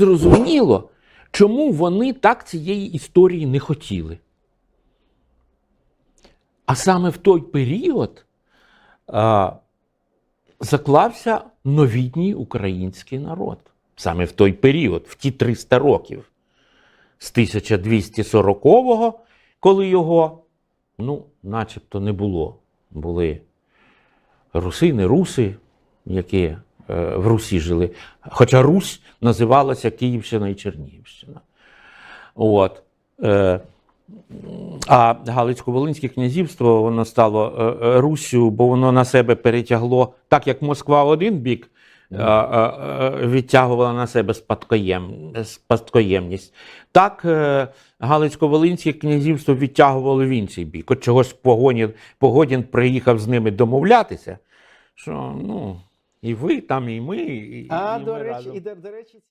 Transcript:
зрозуміло, чому вони так цієї історії не хотіли. А саме в той період а, заклався новітній український народ. Саме в той період, в ті 300 років. З 1240-го, коли його, ну, начебто не було. Були русини, руси, які в Русі жили. Хоча Русь називалася Київщина і Чернігівщина. От. Е, а Галицько-Волинське князівство воно стало е, е, Руссю, бо воно на себе перетягло, так як Москва один бік е, е, е, відтягувала на себе спадкоєм, спадкоємність, так е, Галицько-Волинське князівство відтягувало в інший бік. От чогось Погонін, Погодін приїхав з ними домовлятися, що ну, і ви там, і ми. І, А і до ми речі, разом. і до, до речі,